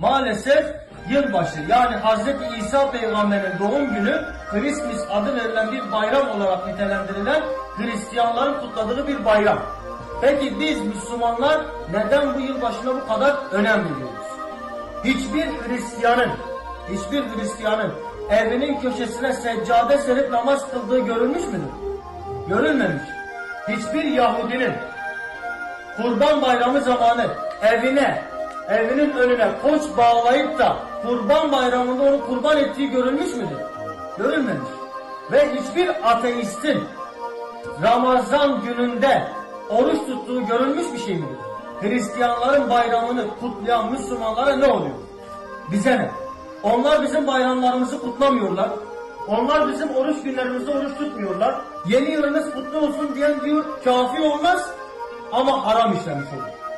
Maalesef yılbaşı yani Hz. İsa peygamberin doğum günü Christmas adı verilen bir bayram olarak nitelendirilen Hristiyanların kutladığı bir bayram. Peki biz Müslümanlar neden bu yılbaşına bu kadar önem veriyoruz? Hiçbir Hristiyanın, hiçbir Hristiyanın evinin köşesine seccade serip namaz kıldığı görülmüş müdür? Görülmemiş. Hiçbir Yahudinin Kurban bayramı zamanı evine, evinin önüne koç bağlayıp da Kurban bayramında onu kurban ettiği görülmüş müdür? Görülmemiş. Ve hiçbir ateistin Ramazan gününde oruç tuttuğu görülmüş bir şey midir? Hristiyanların bayramını kutlayan Müslümanlara ne oluyor? Bize ne? Onlar bizim bayramlarımızı kutlamıyorlar. Onlar bizim oruç günlerimizde oruç tutmuyorlar. Yeni yılınız kutlu olsun diyen diyor kafi olmaz ama haram işlemiş olur.